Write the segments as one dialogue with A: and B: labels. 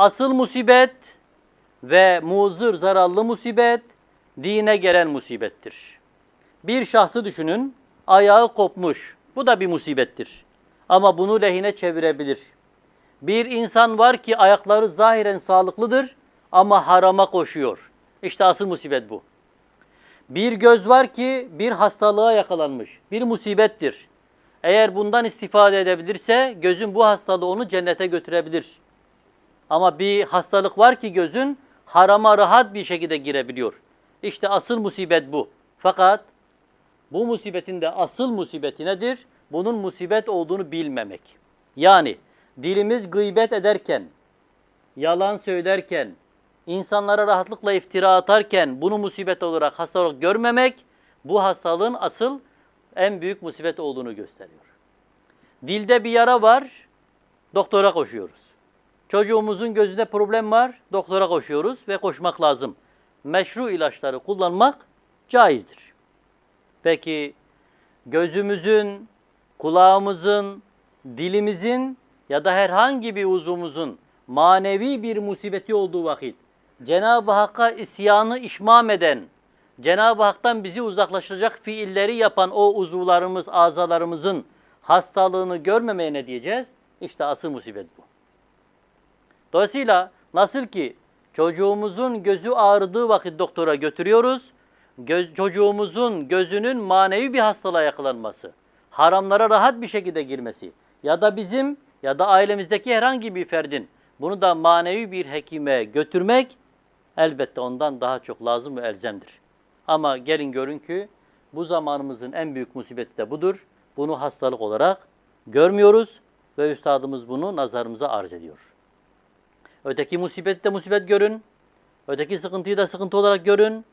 A: Asıl musibet ve muzır zararlı musibet dine gelen musibettir. Bir şahsı düşünün, ayağı kopmuş. Bu da bir musibettir. Ama bunu lehine çevirebilir. Bir insan var ki ayakları zahiren sağlıklıdır ama harama koşuyor. İşte asıl musibet bu. Bir göz var ki bir hastalığa yakalanmış. Bir musibettir. Eğer bundan istifade edebilirse gözün bu hastalığı onu cennete götürebilir. Ama bir hastalık var ki gözün harama rahat bir şekilde girebiliyor. İşte asıl musibet bu. Fakat bu musibetin de asıl musibeti nedir? Bunun musibet olduğunu bilmemek. Yani dilimiz gıybet ederken, yalan söylerken, insanlara rahatlıkla iftira atarken bunu musibet olarak, hasta olarak görmemek, bu hastalığın asıl en büyük musibet olduğunu gösteriyor. Dilde bir yara var, doktora koşuyoruz. Çocuğumuzun gözünde problem var, doktora koşuyoruz ve koşmak lazım. Meşru ilaçları kullanmak caizdir. Peki gözümüzün, kulağımızın, dilimizin ya da herhangi bir uzvumuzun manevi bir musibeti olduğu vakit Cenab-ı Hakk'a isyanı işmam eden, Cenab-ı Hak'tan bizi uzaklaştıracak fiilleri yapan o uzuvlarımız, azalarımızın hastalığını görmemeye ne diyeceğiz? İşte asıl musibet bu. Dolayısıyla nasıl ki çocuğumuzun gözü ağrıdığı vakit doktora götürüyoruz, göz, çocuğumuzun gözünün manevi bir hastalığa yakalanması, haramlara rahat bir şekilde girmesi ya da bizim ya da ailemizdeki herhangi bir ferdin bunu da manevi bir hekime götürmek elbette ondan daha çok lazım ve elzemdir. Ama gelin görün ki bu zamanımızın en büyük musibeti de budur. Bunu hastalık olarak görmüyoruz ve üstadımız bunu nazarımıza arz ediyor. Öteki musibeti de musibet görün. Öteki sıkıntıyı da sıkıntı olarak görün.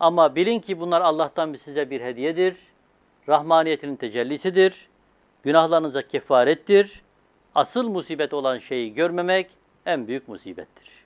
A: Ama bilin ki bunlar Allah'tan size bir hediyedir. Rahmaniyetinin tecellisidir. Günahlarınıza kefarettir. Asıl musibet olan şeyi görmemek en büyük musibettir.